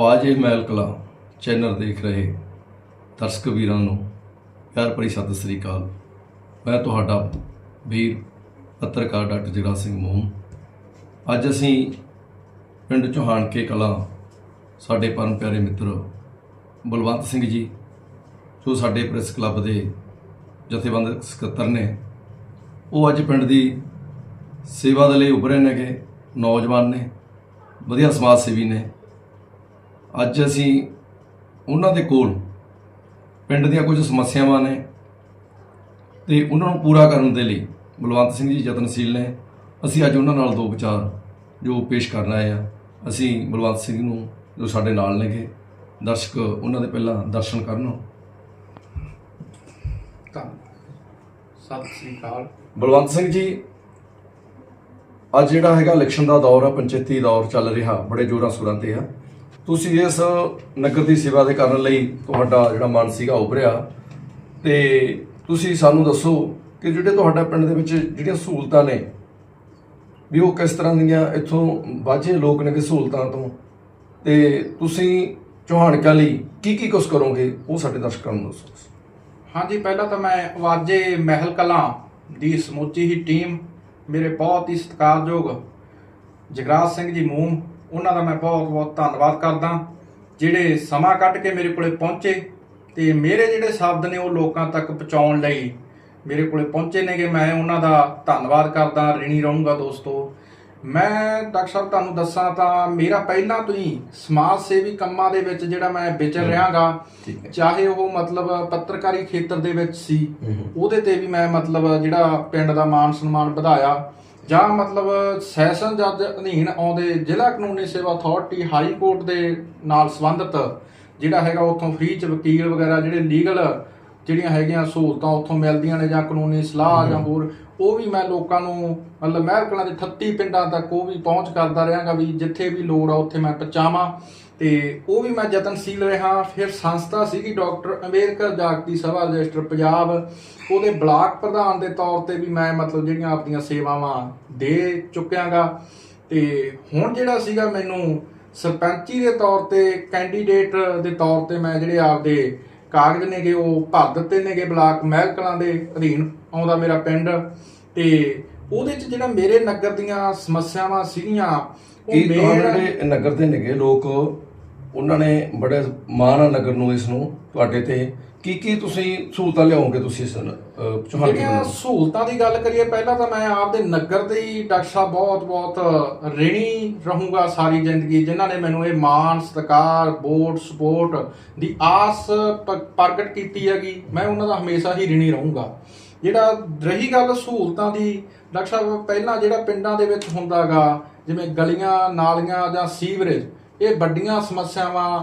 ਆਵਾਜ਼ ਏ ਮਹਿਲ ਕਲਾ, ਚੈਨਲ ਦੇਖ ਰਹੇ ਦਰਸ਼ਕ ਵੀਰਾਂ ਨੂੰ, ਪਿਆਰ ਭਰੀ ਸਤਿ ਸ੍ਰੀ ਅਕਾਲ। ਮੈਂ ਤੁਹਾਡਾ ਵੀਰ ਪੱਤਰਕਾਰ ਡਾਕਟਰ ਜਗਰਾ ਸਿੰਘ ਮੋਹਨ। ਅੱਜ ਅਸੀਂ ਪਿੰਡ ਚੋਹਾਨਕੇ ਕਲਾ, ਸਾਡੇ ਪਰਮ ਪਿਆਰੇ ਮਿੱਤਰ ਬਲਵੰਤ ਸਿੰਘ ਜੀ, ਜੋ ਸਾਡੇ ਪ੍ਰੈਸ ਕਲੱਬ ਦੇ ਜਥੇਬੰਦ ਸਕੱਤਰ ਨੇ, ਉਹ ਅੱਜ ਪਿੰਡ ਦੀ ਸੇਵਾ ਦੇ ਲਈ ਉਭਰੇ ਨੇਗੇ, ਨੌਜਵਾਨ ਨੇ, ਵਧੀਆ ਸਮਾਜ ਸੇਵੀ ਨੇ। ਅੱਜ ਅਸੀਂ ਉਹਨਾਂ ਦੇ ਕੋਲ ਪਿੰਡ ਦੀਆਂ ਕੁਝ ਸਮੱਸਿਆਵਾਂ ਨੇ ਤੇ ਉਹਨਾਂ ਨੂੰ ਪੂਰਾ ਕਰਨ ਦੇ ਲਈ ਬਲਵੰਤ ਸਿੰਘ ਜੀ ਯਤਨਸ਼ੀਲ ਨੇ। ਅਸੀਂ ਅੱਜ ਉਹਨਾਂ ਨਾਲ ਦੋ ਵਿਚਾਰ ਜੋ ਪੇਸ਼ ਕਰਨ ਆਏ ਆ। ਅਸੀਂ ਬਲਵੰਤ ਸਿੰਘ ਨੂੰ ਜੋ ਸਾਡੇ ਨਾਲ ਨੇਗੇ ਦਰਸ਼ਕ ਉਹਨਾਂ ਦੇ ਪਹਿਲਾਂ ਦਰਸ਼ਨ ਕਰਨ। ਸਤਿ ਸ੍ਰੀ ਅਕਾਲ। ਬਲਵੰਤ ਸਿੰਘ ਜੀ ਅੱਜ ਜਿਹੜਾ ਹੈਗਾ ਇਲੈਕਸ਼ਨ ਦਾ ਦੌਰ ਆ ਪੰਚਾਇਤੀ ਦੌਰ ਚੱਲ ਰਿਹਾ ਬੜੇ ਜੋਰਾਂ ਸੁਰਾਂ ਤੇ ਆ। ਤੁਸੀਂ ਇਸ ਨਗਰ ਦੀ ਸੇਵਾ ਦੇ ਕਰਨ ਲਈ ਤੁਹਾਡਾ ਜਿਹੜਾ ਮਨ ਸੀਗਾ ਉਭਰਿਆ। ਤੇ ਤੁਸੀਂ ਸਾਨੂੰ ਦੱਸੋ ਕਿ ਜਿਹੜੇ ਤੁਹਾਡਾ ਪਿੰਡ ਦੇ ਵਿੱਚ ਜਿਹੜੀਆਂ ਸਹੂਲਤਾਂ ਨੇ, ਵੀ ਉਹ ਕਿਸ ਤਰ੍ਹਾਂ ਦੀਆਂ ਇੱਥੋਂ ਵਾਝੇ ਲੋਕ ਨੇ ਕਿ ਸਹੂਲਤਾਂ ਤੋਂ? ਤੇ ਤੁਸੀਂ ਚੌਹਾਨਕਾਂ ਲਈ ਕੀ ਕੀ ਕੁਛ ਕਰੋਗੇ, ਉਹ ਸਾਡੇ ਦਰਸ਼ਕਾਂ ਨੂੰ ਦੱਸੋ ਹਾਂਜੀ, ਪਹਿਲਾਂ ਤਾਂ ਮੈਂ ਵਾਜੇ ਮਹਿਲ ਕਲਾਂ ਦੀ ਸਮੁੱਚੀ ਹੀ ਟੀਮ, ਮੇਰੇ ਬਹੁਤ ਹੀ ਸਤਿਕਾਰਯੋਗ ਜਗਰਾਜ ਸਿੰਘ ਜੀ ਮੂਮ ਉਹਨਾਂ ਦਾ ਮੈਂ ਬਹੁਤ ਬਹੁਤ ਧੰਨਵਾਦ ਕਰਦਾ। ਜਿਹੜੇ ਸਮਾਂ ਕੱਢ ਕੇ ਮੇਰੇ ਕੋਲੇ ਪਹੁੰਚੇ ਤੇ ਮੇਰੇ ਜਿਹੜੇ ਸ਼ਬਦ ਨੇ ਉਹ ਲੋਕਾਂ ਤੱਕ ਪਹੁੰਚਾਉਣ ਲਈ ਮੇਰੇ ਕੋਲੇ ਪਹੁੰਚੇ ਨੇਗੇ ਮੈਂ ਉਹਨਾਂ ਦਾ ਧੰਨਵਾਦ ਕਰਦਾ ਰਿਣੀ ਰਹੂੰਗਾ ਦੋਸਤੋ। ਮੈਂ ਡਾਕਟਰ ਸਾਹਿਬ ਤੁਹਾਨੂੰ ਦੱਸਾਂ ਤਾਂ ਮੇਰਾ ਪਹਿਲਾਂ ਤੋਂ ਹੀ ਸਮਾਜ ਸੇਵੀ ਕੰਮਾਂ ਦੇ ਵਿੱਚ ਜਿਹੜਾ ਮੈਂ ਵਿਚਰ ਰਿਹਾਗਾ ਚਾਹੇ ਉਹ ਮਤਲਬ ਪੱਤਰਕਾਰੀ ਖੇਤਰ ਦੇ ਵਿੱਚ ਸੀ ਉਹਦੇ ਤੇ ਵੀ ਮੈਂ ਮਤਲਬ ਜਿਹੜਾ ਪਿੰਡ ਦਾ ਮਾਨ ਸਨਮਾਨ ਵਧਾਇਆ। ਜਾਂ ਮਤਲਬ ਸੈਸ਼ਨ ਜੱਜ ਅਧੀਨ ਆਉਂਦੇ ਜ਼ਿਲ੍ਹਾ ਕਾਨੂੰਨੀ ਸੇਵਾ ਅਥਾਰਟੀ ਹਾਈ ਕੋਰਟ ਦੇ ਨਾਲ ਸੰਬੰਧਿਤ ਜਿਹੜਾ ਹੈਗਾ ਉੱਥੋਂ ਫ੍ਰੀ ਚ ਵਕੀਲ ਵਗੈਰਾ ਜਿਹੜੇ ਲੀਗਲ ਜਿਹੜੀਆਂ ਹੈਗੀਆਂ ਸਹੂਲਤਾਂ ਉੱਥੋਂ ਮਿਲਦੀਆਂ ਨੇ ਜਾਂ ਕਾਨੂੰਨੀ ਸਲਾਹ ਜਾਂ ਹੋਰ ਉਹ ਵੀ ਮੈਂ ਲੋਕਾਂ ਨੂੰ ਮਤਲਬ ਮਹਿਲ ਕਲਾਂ ਦੇ 38 ਪਿੰਡਾਂ ਤੱਕ ਉਹ ਵੀ ਪਹੁੰਚ ਕਰਦਾ ਰਹਾਂਗਾ ਵੀ ਜਿੱਥੇ ਵੀ ਲੋੜ ਆ ਉੱਥੇ ਮੈਂ ਪਹੁੰਚਾਵਾਂ। ਤੇ ਉਹ ਵੀ ਮੈਂ ਯਤਨਸ਼ੀਲ ਰਿਹਾ। ਫਿਰ ਸੰਸਥਾ ਸੀਗੀ ਡਾਕਟਰ ਅੰਬੇਦਕਰ ਜਾਗਤੀ ਸਭਾ ਰਜਿਸਟਰ ਪੰਜਾਬ। ਉਹਦੇ ਬਲਾਕ ਪ੍ਰਧਾਨ ਦੇ ਤੌਰ ਤੇ ਵੀ ਮੈਂ ਮਤਲਬ ਜਿਹੜੀਆਂ ਆਪਣੀਆਂ ਸੇਵਾਵਾਂ ਦੇ ਚੁੱਕਿਆਗਾ। ਤੇ ਹੁਣ ਜਿਹੜਾ ਸੀਗਾ ਮੈਨੂੰ ਸਰਪੰਚੀ ਦੇ ਤੌਰ ਤੇ ਕੈਂਡੀਡੇਟ ਦੇ ਤੌਰ ਤੇ ਮੈਂ ਜਿਹੜੇ ਆਪਦੇ ਕਾਗਜ਼ ਨੇਗੇ ਉਹ ਭਰ ਦਿੱਤੇ ਨੇਗੇ ਬਲਾਕ ਮਹਿਲ ਕਲਾਂ ਦੇ ਅਧੀਨ ਆਉਂਦਾ ਮੇਰਾ ਪਿੰਡ। ਤੇ ਉਹਦੇ ਚ ਜਿਹੜਾ ਮੇਰੇ ਨਗਰ ਦੀਆਂ ਸਮੱਸਿਆਵਾਂ ਸੀਗੀਆਂ ਉਹ ਕੀ ਮੇਨ ਤੁਹਾਡੇ ਨਗਰ ਦੇ ਨੇਗੇ ਲੋਕ? ਉਹਨਾਂ ਨੇ ਬੜੇ ਮਾਣ ਨਗਰ ਨੂੰ ਇਸ ਨੂੰ ਤੁਹਾਡੇ ਤੇ। ਕੀ ਕੀ ਤੁਸੀਂ ਸਹੂਲਤਾਂ ਲਿਆਓਗੇ ਤੁਸੀਂ ਇਸ ਚੌਹਾਨ ਜਿਹੜੀਆਂ ਨੂੰ? ਸਹੂਲਤਾਂ ਦੀ ਗੱਲ ਕਰੀਏ ਪਹਿਲਾਂ ਤਾਂ ਮੈਂ ਆਪਦੇ ਨਗਰ ਦੇ ਹੀ ਡਾਕਟਰ ਸਾਹਿਬ ਬਹੁਤ ਬਹੁਤ ਰਿਣੀ ਰਹੂੰਗਾ ਸਾਰੀ ਜ਼ਿੰਦਗੀ ਜਿਨ੍ਹਾਂ ਨੇ ਮੈਨੂੰ ਇਹ ਮਾਣ ਸਤਿਕਾਰ ਵੋਟ ਸਪੋਰਟ ਦੀ ਆਸ ਪ੍ਰਗਟ ਕੀਤੀ ਹੈਗੀ। ਮੈਂ ਉਹਨਾਂ ਦਾ ਹਮੇਸ਼ਾ ਹੀ ਰਿਣੀ ਰਹੂੰਗਾ। ਜਿਹੜਾ ਰਹੀ ਗੱਲ ਸਹੂਲਤਾਂ ਦੀ ਡਾਕਟਰ ਸਾਹਿਬ ਪਹਿਲਾਂ ਜਿਹੜਾ ਪਿੰਡਾਂ ਦੇ ਵਿੱਚ ਹੁੰਦਾਗਾ ਜਿਵੇਂ ਗਲੀਆਂ ਨਾਲੀਆਂ ਜਾਂ ਸੀਵਰੇਜ ਇਹ ਵੱਡੀਆਂ ਸਮੱਸਿਆਵਾਂ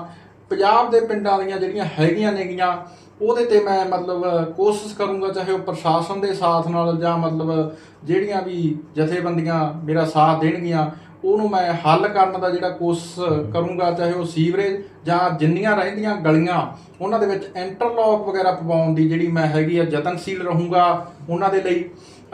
ਪੰਜਾਬ ਦੇ ਪਿੰਡਾਂ ਦੀਆਂ ਜਿਹੜੀਆਂ ਹੈਗੀਆਂ ਨੇਗੀਆਂ, ਉਹਦੇ ਤੇ ਮੈਂ ਮਤਲਬ ਕੋਸ਼ਿਸ਼ ਕਰੂੰਗਾ ਚਾਹੇ ਉਹ ਪ੍ਰਸ਼ਾਸਨ ਦੇ ਸਾਥ ਨਾਲ ਜਾਂ ਮਤਲਬ ਜਿਹੜੀਆਂ ਵੀ ਜਥੇਬੰਦੀਆਂ ਮੇਰਾ ਸਾਥ ਦੇਣਗੀਆਂ, ਉਹਨੂੰ ਮੈਂ ਹੱਲ ਕਰਨ ਦਾ ਜਿਹੜਾ ਕੋਸ਼ਿਸ਼ ਕਰੂੰਗਾ, ਚਾਹੇ ਉਹ ਸੀਵਰੇਜ ਜਾਂ ਜਿੰਨੀਆਂ ਰਹਿੰਦੀਆਂ ਗਲੀਆਂ, ਉਹਨਾਂ ਦੇ ਵਿੱਚ ਇੰਟਰਲੌਕ ਵਗੈਰਾ ਪਵਾਉਣ ਦੀ ਜਿਹੜੀ ਮੈਂ ਹੈਗੀ ਆ ਯਤਨਸ਼ੀਲ ਰਹੂੰਗਾ ਉਹਨਾਂ ਦੇ ਲਈ।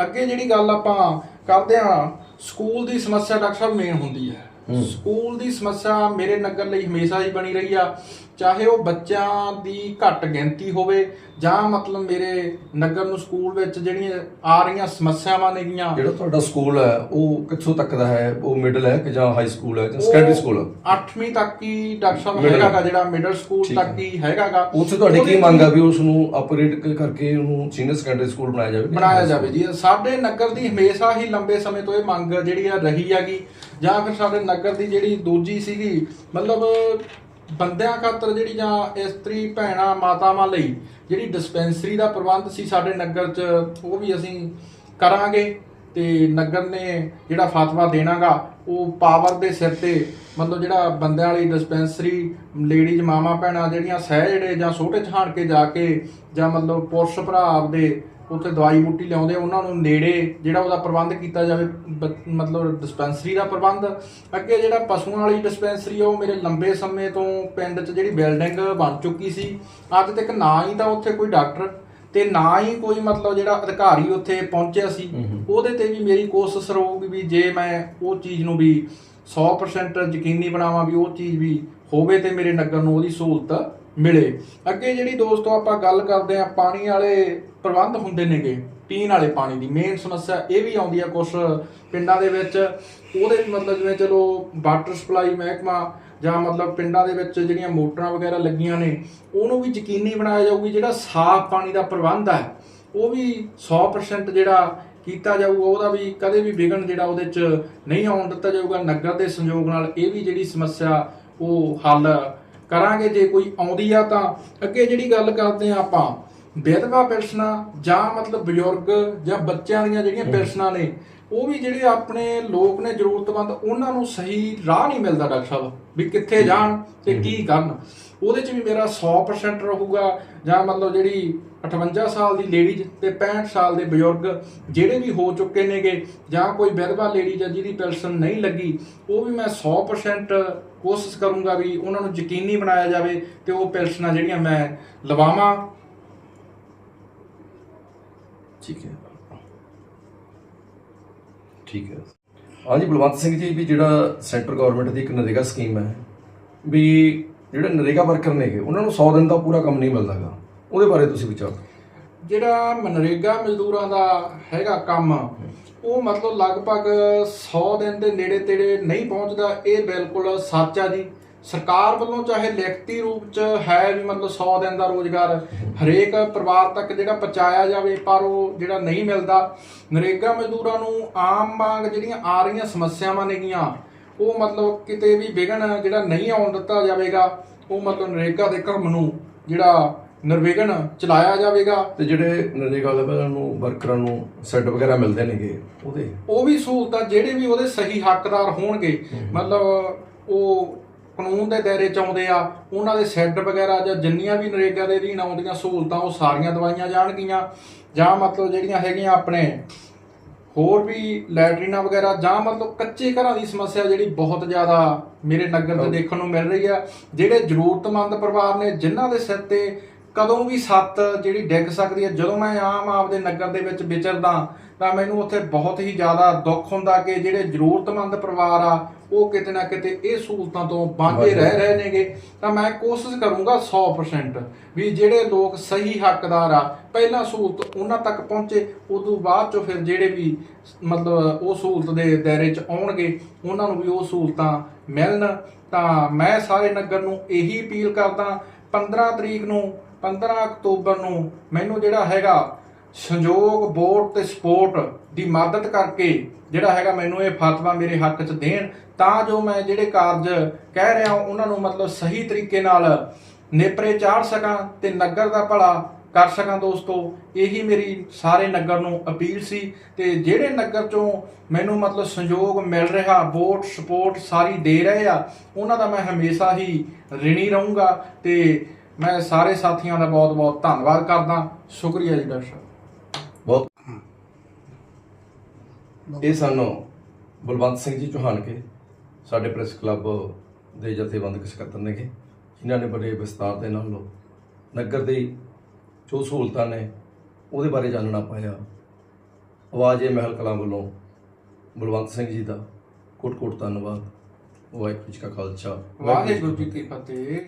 ਅੱਗੇ ਜਿਹੜੀ ਗੱਲ ਆਪਾਂ ਕਰਦੇ ਆ ਸਕੂਲ ਦੀ ਸਮੱਸਿਆ ਡਾਕਟਰ ਸਾਹਿਬ ਮੇਨ ਹੁੰਦੀ ਹੈ। ਸਕੂਲ ਦੀ ਸਮੱਸਿਆ ਮੇਰੇ ਨਗਰ ਲਈ ਹਮੇਸ਼ਾ ਹੀ ਬਣੀ ਰਹੀ ਆ। ਚਾਹੇ ਉਹ ਬੱਚਿਆਂ ਦੀ ਘੱਟ ਗਿਣਤੀ ਹੋਵੇ ਜਾਂ ਮਤਲਬ ਮੇਰੇ ਨਗਰ ਨੂੰ ਸਕੂਲ ਵਿੱਚ ਜਿਹੜੀਆਂ ਆ ਰਹੀਆਂ ਸਮੱਸਿਆਵਾਂ ਨੇਗੀਆਂ। ਜਿਹੜਾ ਤੁਹਾਡਾ ਸਕੂਲ ਹੈ ਉਹ ਕਿੱਥੋਂ ਤੱਕ ਦਾ ਹੈ? ਉਹ ਮਿਡਲ ਹੈ ਕਿ ਜਾਂ ਹਾਈ ਸਕੂਲ ਹੈ ਜਾਂ ਸੈਕੰਡਰੀ ਸਕੂਲ ਹੈ? 8ਵੀਂ ਤੱਕ ਹੀ ਡਾਕਟਰ ਸਾਹਿਬ। ਹੈਗਾਗਾ ਜਿਹੜਾ ਮਿਡਲ ਸਕੂਲ ਤੱਕ ਹੀ। ਹੈਗਾਗਾ। ਉੱਥੇ ਤੁਹਾਡੀ ਕੀ ਮੰਗ ਆ ਵੀ ਉਸ ਨੂੰ ਅਪਗ੍ਰੇਡ ਕਰਕੇ ਉਹਨੂੰ ਸੀਨੀਅਰ ਸੈਕੰਡਰੀ ਸਕੂਲ ਬਣਾਇਆ ਜਾਵੇ? ਬਣਾਇਆ ਜਾਵੇ ਜੀ। ਸਾਡੇ ਨਗਰ ਦੀ ਹਮੇਸ਼ਾ ਹੀ ਲੰਬੇ ਸਮੇਂ ਤੋਂ ਇਹ ਮੰਗ ਜਿਹੜੀ ਆ ਰਹੀ ਹੈਗੀ। ਜਾਂ ਫਿਰ ਸਾਡੇ ਨਗਰ ਦੀ ਜਿਹੜੀ ਦੂਜੀ ਸੀਗੀ, ਮਤਲਬ ਬੰਦਿਆਂ ਖਾਤਰ ਜਿਹੜੀ ਜਾਂ ਇਸਤਰੀ ਭੈਣਾਂ ਮਾਤਾਵਾਂ ਲਈ ਜਿਹੜੀ ਡਿਸਪੈਂਸਰੀ ਦਾ ਪ੍ਰਬੰਧ ਸੀ ਸਾਡੇ ਨਗਰ 'ਚ, ਉਹ ਵੀ ਅਸੀਂ ਕਰਾਂਗੇ ਤੇ ਨਗਰ ਨੇ ਜਿਹੜਾ ਫਤਵਾ ਦੇਣਾਗਾ, ਉਹ ਪਾਵਰ ਦੇ ਸਿਰ ਤੇ ਮਤਲਬ ਜਿਹੜਾ ਬੰਦਿਆਂ ਵਾਲੀ ਡਿਸਪੈਂਸਰੀ ਲੇਡੀਜ਼ ਮਾਵਾਂ, ਭੈਣਾਂ ਜਿਹੜੀਆਂ ਸਹਿ ਜਿਹੜੇ ਜਾਂ ਛੋਟੇ ਛਾਣ ਕੇ ਜਾ ਕੇ ਜਾਂ ਮਤਲਬ ਪੁਰਸ਼ ਭਰਾ ਆਪਦੇ ਉੱਥੇ ਦਵਾਈ ਬੂਟੀ ਲਿਆਉਂਦੇ ਉਹਨਾਂ ਨੂੰ ਨੇੜੇ ਜਿਹੜਾ ਉਹਦਾ ਪ੍ਰਬੰਧ ਕੀਤਾ ਜਾਵੇ ਮਤਲਬ ਡਿਸਪੈਂਸਰੀ ਦਾ ਪ੍ਰਬੰਧ ਅੱਗੇ ਜਿਹੜਾ ਪਸ਼ੂਆਂ ਵਾਲੀ ਡਿਸਪੈਂਸਰੀ ਆ ਉਹ ਮੇਰੇ ਲੰਬੇ ਸਮੇਂ ਤੋਂ ਪਿੰਡ 'ਚ ਜਿਹੜੀ ਬਿਲਡਿੰਗ ਬਣ ਚੁੱਕੀ ਸੀ ਅੱਜ ਤੱਕ ਨਾ ਹੀ ਤਾਂ ਉੱਥੇ ਕੋਈ ਡਾਕਟਰ ਤੇ ਨਾ ਹੀ ਕੋਈ ਮਤਲਬ ਜਿਹੜਾ ਅਧਿਕਾਰੀ ਉੱਥੇ ਪਹੁੰਚਿਆ ਸੀ ਉਹਦੇ ਤੇ ਵੀ ਮੇਰੀ ਕੋਸ਼ਿਸ਼ ਰਹੂਗੀ ਵੀ ਜੇ ਮੈਂ ਉਹ ਚੀਜ਼ ਨੂੰ ਵੀ 100% ਯਕੀਨੀ ਬਣਾਵਾਂ ਵੀ ਉਹ ਚੀਜ਼ ਵੀ ਹੋਵੇ ਤੇ ਮੇਰੇ ਨਗਰ ਨੂੰ ਉਹਦੀ ਸਹੂਲਤ ਮਿਲੇ। ਅੱਗੇ ਜਿਹੜੀ ਦੋਸਤੋ ਆਪਾਂ ਗੱਲ ਕਰਦੇ ਆ ਪਾਣੀ ਵਾਲੇ ਪ੍ਰਬੰਧ ਹੁੰਦੇ ਨੇਗੇ ਪੀਣ ਵਾਲੇ ਪਾਣੀ ਦੀ। ਮੇਨ ਸਮੱਸਿਆ ਇਹ ਵੀ ਆਉਂਦੀ ਆ ਕੁਝ ਪਿੰਡਾਂ ਦੇ ਵਿੱਚ। ਉਹਦੇ ਵੀ ਮਤਲਬ ਜਿਵੇਂ ਚਲੋ ਵਾਟਰ ਸਪਲਾਈ ਮਹਿਕਮਾ ਜਾਂ ਮਤਲਬ ਪਿੰਡਾਂ ਦੇ ਵਿੱਚ ਜਿਹੜੀਆਂ ਮੋਟਰਾਂ ਵਗੈਰਾ ਲੱਗੀਆਂ ਨੇ, ਉਹਨੂੰ ਵੀ ਯਕੀਨੀ ਬਣਾਇਆ ਜਾਊਗੀ ਜਿਹੜਾ ਸਾਫ਼ ਪਾਣੀ ਦਾ ਪ੍ਰਬੰਧ ਹੈ ਉਹ ਵੀ 100% ਜਿਹੜਾ ਕੀਤਾ ਜਾਊਗਾ, ਉਹਦਾ ਵੀ ਕਦੇ ਵੀ ਵਿਗਨ ਜਿਹੜਾ ਉਹਦੇ ਚ ਨਹੀਂ ਆਉਣ ਦਿੱਤਾ ਜਾਊਗਾ। ਨਗਰ ਦੇ ਸੰਯੋਗ ਨਾਲ ਇਹ ਵੀ ਜਿਹੜੀ ਸਮੱਸਿਆ ਉਹ ਹੱਲ ਕਰਾਂਗੇ। ਜੇ ਕੋਈ ਆਉਂਦੀ ਆ ਤਾਂ ਅੱਗੇ ਜਿਹੜੀ ਗੱਲ ਕਰਦੇ ਆ ਆਪਾਂ ਵਿਧਵਾ ਪੈਨਸ਼ਨਾਂ ਜਾਂ ਮਤਲਬ ਬਜ਼ੁਰਗ ਜਾਂ ਬੱਚਿਆਂ ਦੀਆਂ ਜਿਹੜੀਆਂ ਪੈਨਸ਼ਨਾਂ ਨੇ ਉਹ ਵੀ ਜਿਹੜੇ ਆਪਣੇ ਲੋਕ ਨੇ ਜ਼ਰੂਰਤਮੰਦ ਉਹਨਾਂ ਨੂੰ ਸਹੀ ਰਾਹ ਨਹੀਂ ਮਿਲਦਾ ਡਾਕਟਰ ਸਾਹਿਬ ਵੀ ਕਿੱਥੇ ਜਾਣ ਤੇ ਕੀ ਕਰਨ। ਉਹਦੇ ਚ ਵੀ ਮੇਰਾ 100% ਰਹੂਗਾ ਜਾਂ ਮਤਲਬ ਜਿਹੜੀ 58 ਸਾਲ ਦੀ ਲੇਡੀਜ਼ ਤੇ 65 ਸਾਲ ਦੇ ਬਜ਼ੁਰਗ ਜਿਹੜੇ ਵੀ ਹੋ ਚੁੱਕੇ ਨੇਗੇ ਜਾਂ ਕੋਈ ਵਿਧਵਾ ਲੇਡੀ ਜਾਂ ਜਿਹਦੀ ਪੈਨਸ਼ਨ ਨਹੀਂ ਲੱਗੀ ਉਹ ਵੀ ਮੈਂ 100% ਕੋਸ਼ਿਸ਼ ਕਰੂੰਗਾ ਵੀ ਉਹਨਾਂ ਨੂੰ ਯਕੀਨੀ ਬਣਾਇਆ ਜਾਵੇ ਤੇ ਉਹ ਪੈਨਸ਼ਨਾਂ ਜਿਹੜੀਆਂ ਮੈਂ ਲਵਾਵਾਂ। ਠੀਕ ਹੈ। ਠੀਕ ਹੈ। ਹਾਂਜੀ ਬਲਵੰਤ ਸਿੰਘ ਜੀ, ਵੀ ਜਿਹੜਾ ਸੈਂਟਰ ਗਵਰਨਮੈਂਟ ਦੀ ਇੱਕ ਨਰੇਗਾ ਸਕੀਮ ਹੈ, ਵੀ ਜਿਹੜੇ ਨਰੇਗਾ ਵਰਕਰ ਨੇਗੇ, ਉਹਨਾਂ ਨੂੰ 100 ਦਿਨ ਦਾ ਪੂਰਾ ਕੰਮ ਨਹੀਂ ਮਿਲਦਾਗਾ। ਉਹਦੇ ਬਾਰੇ ਤੁਸੀਂ ਵਿਚਾਰ ਜਿਹੜਾ ਮਨਰੇਗਾ ਮਜ਼ਦੂਰਾਂ ਦਾ ਹੈਗਾ ਕੰਮ, ਉਹ ਮਤਲਬ ਲਗਭਗ 100 ਦਿਨ ਦੇ ਨੇੜੇ ਤੇੜੇ ਨਹੀਂ ਪਹੁੰਚਦਾ, ਇਹ ਬਿਲਕੁਲ ਸੱਚ ਆ ਜੀ। ਸਰਕਾਰ ਵੱਲੋਂ ਚਾਹੇ ਲਿਖਤੀ ਰੂਪ ਚ ਹੈ ਵੀ ਮਤਲਬ 100 ਦਿਨ ਦਾ ਰੋਜ਼ਗਾਰ ਹਰੇਕ ਪਰਿਵਾਰ ਤੱਕ ਜਿਹੜਾ ਪਹੁੰਚਾਇਆ ਜਾਵੇ ਪਰ ਉਹ ਜਿਹੜਾ ਨਹੀਂ ਮਿਲਦਾ ਨਰੇਗਾ ਮਜ਼ਦੂਰਾਂ ਨੂੰ ਆਮ ਵਾਂਗ ਜਿਹੜੀਆਂ ਆ ਰਹੀਆਂ ਸਮੱਸਿਆਵਾਂ ਨੇਗੀਆਂ ਉਹ ਮਤਲਬ ਕਿਤੇ ਵੀ ਵਿਘਨ ਜਿਹੜਾ ਨਹੀਂ ਆਉਣ ਦਿੱਤਾ ਜਾਵੇਗਾ ਉਹ ਮਤਲਬ ਨਰੇਗਾ ਦੇ ਕੰਮ ਨੂੰ ਜਿਹੜਾ ਨਿਰਵਿਘਨ ਚਲਾਇਆ ਜਾਵੇਗਾ। ਤੇ ਜਿਹੜੇ ਨਰੇਗਾ ਵਾਲਿਆਂ ਨੂੰ ਵਰਕਰਾਂ ਨੂੰ ਸੈੱਟ ਵਗੈਰਾ ਮਿਲਦੇ ਨੇਗੇ ਉਹਦੇ? ਉਹ ਵੀ ਸਹੂਲਤਾਂ ਜਿਹੜੇ ਵੀ ਉਹਦੇ ਸਹੀ ਹੱਕਦਾਰ ਹੋਣਗੇ ਮਤਲਬ ਉਹ ਕਾਨੂੰਨ ਦੇ ਦਾਇਰੇ ਚ ਆਉਂਦੇ ਆ ਉਹਨਾਂ ਦੇ ਸੈੱਟ ਵਗੈਰਾ ਜਾਂ ਜਿੰਨੀਆਂ ਵੀ ਨਰੇਗਾ ਦੇ ਅਧੀਨ ਆਉਂਦੀਆਂ ਸਹੂਲਤਾਂ ਉਹ ਸਾਰੀਆਂ ਦਵਾਈਆਂ ਜਾਣਗੀਆਂ। ਜਾਂ ਮਤਲਬ ਜਿਹੜੀਆਂ ਹੈਗੀਆਂ ਆਪਣੇ ਹੋਰ ਵੀ ਲੈਟਰੀਨਾ ਵਗੈਰਾ ਜਾਂ ਮਤਲਬ ਕੱਚੇ ਘਰਾਂ ਦੀ ਸਮੱਸਿਆ ਜਿਹੜੀ ਬਹੁਤ ਜ਼ਿਆਦਾ ਮੇਰੇ ਨਗਰ ਤੇ ਦੇਖਣ ਨੂੰ ਮਿਲ ਰਹੀ ਆ ਜਿਹੜੇ ਜ਼ਰੂਰਤਮੰਦ ਪਰਿਵਾਰ ਨੇ ਜਿਨ੍ਹਾਂ ਦੇ ਸਿਰ ਤੇ ਕਦੋਂ ਵੀ ਸੱਤ ਜਿਹੜੀ ਡਿੱਗ ਸਕਦੀ ਹੈ ਜਦੋਂ ਮੈਂ ਆਮ ਆਪਦੇ ਨਗਰ ਦੇ ਵਿੱਚ ਵਿਚਰਦਾ ਤਾਂ ਮੈਨੂੰ ਉੱਥੇ ਬਹੁਤ ਹੀ ਜ਼ਿਆਦਾ ਦੁੱਖ ਹੁੰਦਾ ਕਿ ਜਿਹੜੇ ਜ਼ਰੂਰਤਮੰਦ ਪਰਿਵਾਰ ਆ ਉਹ ਕਿਤੇ ਨਾ ਕਿਤੇ ਇਹ ਸਹੂਲਤਾਂ ਤੋਂ ਵਾਂਝੇ ਰਹਿ ਰਹੇ ਨੇਗੇ। ਤਾਂ ਮੈਂ ਕੋਸ਼ਿਸ਼ ਕਰੂੰਗਾ 100% ਵੀ ਜਿਹੜੇ ਲੋਕ ਸਹੀ ਹੱਕਦਾਰ ਆ ਪਹਿਲਾਂ ਸਹੂਲਤ ਉਹਨਾਂ ਤੱਕ ਪਹੁੰਚੇ ਉਦੋਂ ਬਾਅਦ ਚੋਂ ਫਿਰ ਜਿਹੜੇ ਵੀ ਮਤਲਬ ਉਹ ਸਹੂਲਤ ਦੇ ਦਾਇਰੇ 'ਚ ਆਉਣਗੇ ਉਹਨਾਂ ਨੂੰ ਵੀ ਉਹ ਸਹੂਲਤਾਂ ਮਿਲਣ। ਤਾਂ ਮੈਂ ਸਾਰੇ ਨਗਰ ਨੂੰ ਇਹੀ ਅਪੀਲ ਕਰਦਾ 15 ਤਰੀਕ ਨੂੰ 15 ਅਕਤੂਬਰ ਨੂੰ ਮੈਨੂੰ ਜਿਹੜਾ ਹੈਗਾ ਸੰਯੋਗ ਬੋਰਡ ਤੇ ਸਪੋਰਟ ਦੀ ਮਦਦ ਕਰਕੇ ਜਿਹੜਾ ਹੈਗਾ ਮੈਨੂੰ ਇਹ ਫਤਵਾ ਮੇਰੇ ਹੱਕ 'ਚ ਦੇਣ, ਤਾਂ ਜੋ ਮੈਂ ਜਿਹੜੇ ਕਾਰਜ ਕਹਿ ਰਿਹਾ ਉਹਨਾਂ ਨੂੰ ਮਤਲਬ ਸਹੀ ਤਰੀਕੇ ਨਾਲ ਨੇਪਰੇ ਚਾੜ ਸਕਾਂ ਤੇ ਨਗਰ ਦਾ ਭਲਾ ਕਰ ਸਕਾਂ ਦੋਸਤੋ। ਇਹੀ ਮੇਰੀ ਸਾਰੇ ਨਗਰ ਨੂੰ ਅਪੀਲ ਸੀ ਤੇ ਜਿਹੜੇ ਨਗਰ ਚੋਂ ਮੈਨੂੰ ਮਤਲਬ ਸੰਯੋਗ ਮਿਲ ਰਿਹਾ, ਵੋਟ, ਸਪੋਰਟ ਸਾਰੀ ਦੇ ਰਹੇ ਆ, ਉਹਨਾਂ ਦਾ ਮੈਂ ਹਮੇਸ਼ਾ ਹੀ ਰਿਣੀ ਰਹੂੰਗਾ ਤੇ ਮੈਂ ਸਾਰੇ ਸਾਥੀਆਂ ਦਾ ਬਹੁਤ ਬਹੁਤ ਧੰਨਵਾਦ ਕਰਦਾ। ਸ਼ੁਕਰੀਆ ਜੀ ਡਾਕਟਰ ਸਾਹਿਬ ਬਹੁਤ ਇਹ ਸਾਨੂੰ ਬਲਵੰਤ ਸਿੰਘ ਜੀ ਚੌਹਾਨ ਕੇ ਸਾਡੇ ਪ੍ਰੈਸ ਕਲੱਬ ਦੇ ਜਥੇਬੰਦਕ ਸਕੱਤਰ ਨੇਗੇ ਜਿਨ੍ਹਾਂ ਨੇ ਬੜੇ ਵਿਸਤਾਰ ਦੇ ਨਾਲ ਨਗਰ ਦੇ ਜੋ ਸਹੂਲਤਾਂ ਨੇ ਉਹਦੇ ਬਾਰੇ ਜਾਣਨਾ ਪਾਇਆ। ਆਵਾਜ਼ ਮਹਿਲ ਕਲਾਂ ਵੱਲੋਂ ਬਲਵੰਤ ਸਿੰਘ ਜੀ ਦਾ। ਕੋਟ ਕੋਟ ਧੰਨਵਾਦ। ਵਾਹਿਗੁਰੂ ਜੀ ਕਾ ਖਾਲਸਾ। ਵਾਹਿਗੁਰੂ ਜੀ ਕੀ ਫਤਿਹ।